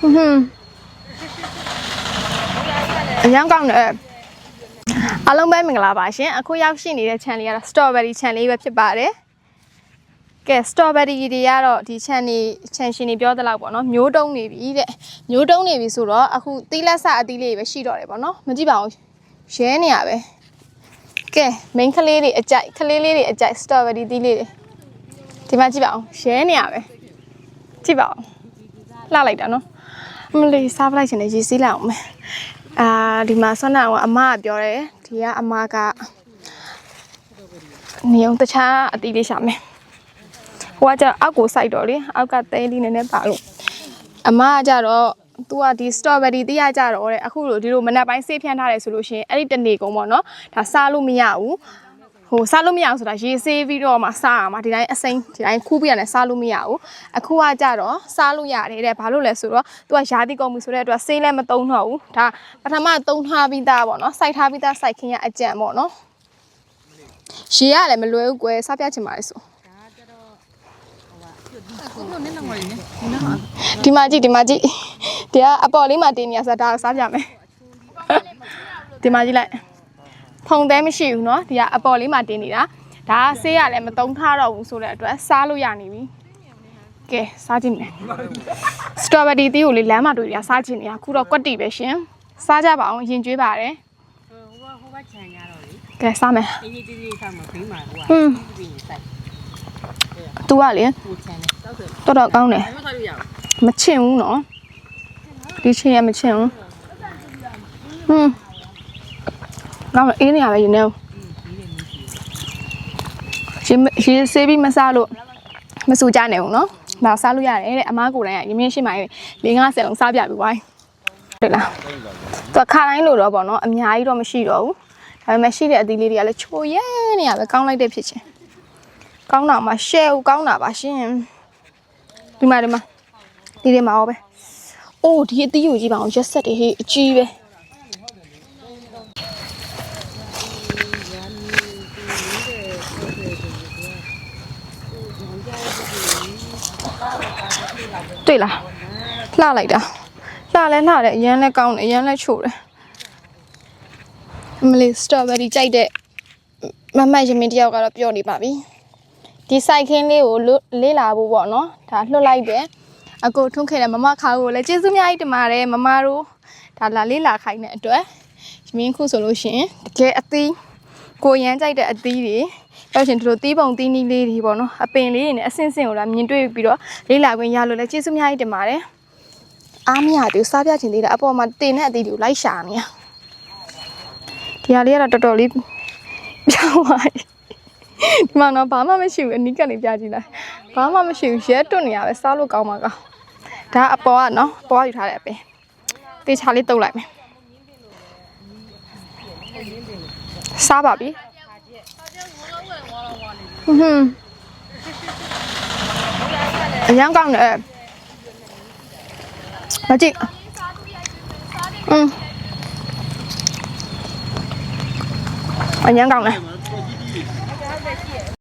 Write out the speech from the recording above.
ဟွန်းအရင်ကောင်းတယ်အားလုံးပဲမင်္ဂလာပါရှင်အခုရောက်ရှိနေတဲ့ channel လေးကတော့ strawberry channel လေးပဲဖြစ်ပါတယ်ကဲ strawberry တွေကတော့ဒီ channel channel ရှင်တွေပြောသလောက်ပေါ့နော်မျိုးတုံးနေပြီတဲ့မျိုးတုံးနေပြီဆိုတော့အခုသီးလက်စအသီးလေးတွေပဲရှိတော့တယ်ပေါ့နော်မကြည့်ပါဘူးရဲနေရပဲကဲ main ကလေးတွေအကြိုက်ကလေးလေးတွေအကြိုက် strawberry သီးလေးတွေဒီမှာကြည့်ပါအောင်ရဲနေရပဲ ကြည့်ပါအောင်လှလိုက်တာနော်အမလေးစားပလိုက်ချင်တယ်ရေစီးလိုက်အောင်မယ်အာဒီမှာဆွမ်းနာကအမကပြောတယ်ဒီကအမကနေအောင်တခြားအသီးလေးရှာမယ်ဟိုကကျတော့အောက်ကိုစိုက်တော့လေအောက်ကတဲလေးနည်းနည်းပါလို့အမကကြတော့သူကဒီ strawberry တီးရကြတော့တဲ့အခုလိုဒီလိုမနက်ပိုင်းဆေးဖြန်းထားတယ်ဆိုလို့ရှိရင်အဲ့ဒီတနေ့ကုန်ပေါ့နော်ဒါစားလို့မရဘူးဟို စားလို့မရအောင်ဆိုတာရေဆေးပြီးတော့မှစားရမှာဒီတိုင်းအစိမ်းဒီတိုင်းခူးပြရတယ်စားလို့မရဘူးအခုကကြတော့စားလို့ရတယ်တဲ့ဘာလို့လဲဆိုတော့သူကယာတိကုန်ပြီဆိုတဲ့အတွက်ဆေးလည်းမသုံးတော့ဘူးဒါပထမသုံးထားပြီးသားပေါ့နော်စိုက်ထားပြီးသားစိုက်ခင်းရအကြံပေါ့နော်ရေရလည်းမလွယ်ဘူးကွယ်စားပြချင်ပါလေဆိုဒီမှာကြည့်ဒီမှာကြည့်ဒီကအပေါ်လေးမှာတင်းနေရဆိုတော့ဒါကိုစားပြမယ်ဒီမှာကြည့်လိုက် ဖုံသေးမရှိဘူးเนาะဒီကအပေါ်လေးမှာတင်းနေတာဒါကဆေးရလည်းမတုံးထားတော့ဘူးဆိုတဲ့အတွက်စားလို့ရနေပြီကဲစားကြည့်မယ်စတော်ဘယ်ရီတီးကိုလေလမ်းမှာတွေ့ရစားကြည့်နေရအခုတော့ကွက်တီပဲရှင်စားကြပါအောင်ရင်ကျွေးပါတယ် ဟိုကဟိုကခြံရတော့လေ ကဲစားမယ် အေးအေးတေးတေးဆောက်မှာဖိမှာဟိုက ဟွန်း ပြီးရင်စိုက် သူကလေ ဟိုခြံနဲ့တောက်တယ် တော်တော်ကောင်းတယ် ဘာမှဆောက်လို့ရအောင် မချင်ဘူးနော်ဒီချင်းရမချင်ဘူးဟွန်း တော့အေးနေရပဲရင်နေရှင်ရှင်ဆေးပြီးမစားလို့မစူကြနေဘူးနော်ဒါစားလို့ရတယ်တဲ့အမားကိုယ်တိုင်ကရင်းမြင့်ရှိမှ၄50လုံးစားပြပြီးဝိုင်းတွေ့လားသူခါတိုင်းလို့တော့ပေါ့နော်အများကြီးတော့မရှိတော့ဘူးဒါပေမဲ့ရှိတဲ့အသီးလေးတွေကလည်းချိုရဲနေရပဲကောင်းလိုက်တဲ့ဖြစ်ချင်းကောင်းတာမှရှဲဦးကောင်းတာပါရှင်ဒီမှာဒီမှာဒီထဲမှာရောပဲအိုးဒီအသီးကိုကြည့်ပါအောင်ရက်ဆက်တွေဟေးအကြီးပဲ တွေ့လားလှလိုက်တာလှလဲလှတယ်အရန်လဲကောင်းတယ်အရန်လဲချို့တယ်အမလေးစတော်ဘယ်ရီကြိုက်တဲ့မမတ်ရမင်းတယောက်ကတော့ပြောနေပါပြီဒီစိုက်ခင်းလေးကိုလွတ်လေးလာဖို့ပေါ့နော်ဒါလွတ်လိုက်တယ်အကိုထွန်းခဲ့တဲ့မမခါကိုလည်းကျေးဇူးအများကြီးတင်ပါတယ်မမတို့ဒါလာလေးလာခိုင်းတဲ့အတွက်မင်းခုဆိုလို့ရှိရင်တကယ်အသီးကိုရမ်းကြိုက်တဲ့အသီးတွေ ပြောရှင်ဒီလိုသီးပုံသီးနီးလေးတွေပေါ့နော်အပင်လေးတွေနဲ့အဆင့်ဆင့်ကိုလာမြင်တွေ့ပြီးတော့လေးလာခွင့်ရလို့လည်းကျေးဇူးအများကြီးတင်ပါတယ်အားမရသေးဘူးစားပြချင်သေးတာအပေါ်မှာတင်တဲ့အသီးတွေကိုလိုက်ရှာနေရဒီဟာလေးကတော့တော်တော်လေးပြောင်းသွားပြီဒီမှာတော့ဘာမှမရှိဘူးအနီးကနေပြကြည့်လိုက်ဘာမှမရှိဘူးရဲတွတ်နေရပဲစားလို့ကောင်းမှာကောင်းဒါအပေါ်ကနော်အပေါ်ကယူထားတဲ့အပင်တေချာလေးတုပ်လိုက်မယ်စားပါပြီ ဟွန်းဟွန်းအရင်ကောင်းတယ်မကြည့်อืมအရင်ကောင်းတယ်